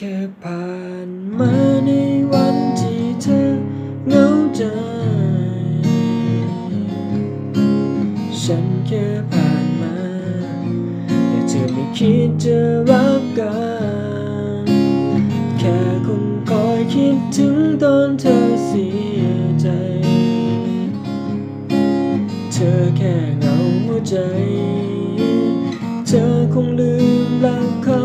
แค่ผ่านมาในวันที่เธอเหงาใจ ฉันแค่ผ่านมา แต่เธอไม่คิดจะรักกัน แค่คนคอยคิดถึงตอนเธอเสียใจ เธอแค่เหงาหัวใจ เธอคงลืมรักเขา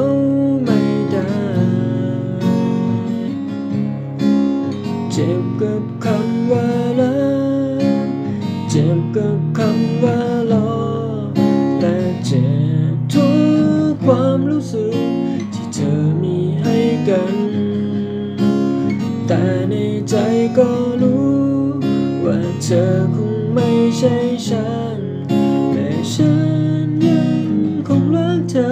จ็บกับคำว่ารอและเจ็บทุกความรู้สึกที่เธอมีให้กัน แต่ในใจก็รู้ ว่าเธอคงไม่ใช่ฉันแต่ฉันยังคงรักเธอ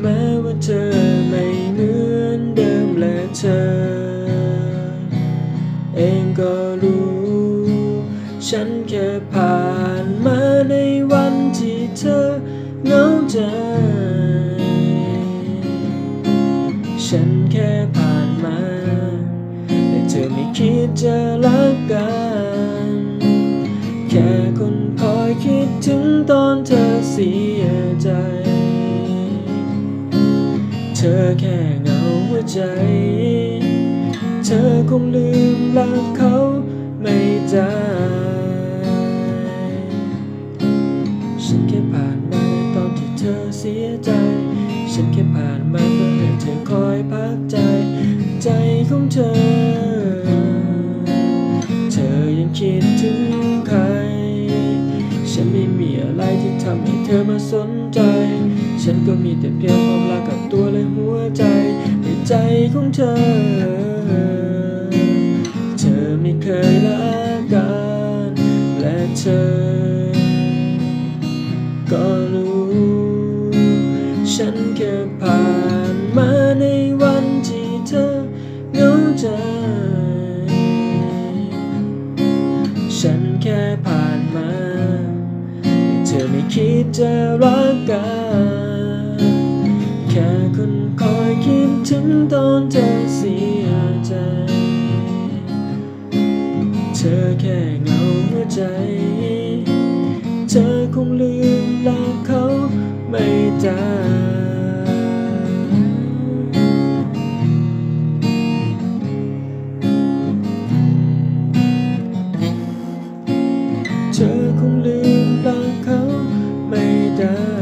แม้ว่าเธอไม่เหมือนเดิมและเธอ เองก็รู้ ฉันแค่ผ่านมาในวันที่เธอเหงาใจฉันแค่ผ่านมาแต่เธอไม่คิดจะรักกัน แค่คนคอยคิดถึงตอนเธอเสียใจ เธอแค่เหงาหัวใจ เธอคงลืมรักเขาไม่ได้ ฉันแค่ผ่านมาในตอนที่เธอเสียใจ ฉันแค่ผ่านมาเพื่อให้เธอคอยพักใจ ใจของเธอ เธอยังคิดถึงใคร ฉันไม่มีอะไรที่ทำให้เธอมาสนใจ ฉันก็มีแต่เพียงความรักกับตัวและหัวใจในใจของเธอ ค่ผ่านมาเธอไม่คิดจะรักกันแค่คนคอยคิดถึงตอนเธอเสียใจ เธอแค่เหงาหัวใจ เธอคงลืมรักเขาไม่ได้ 다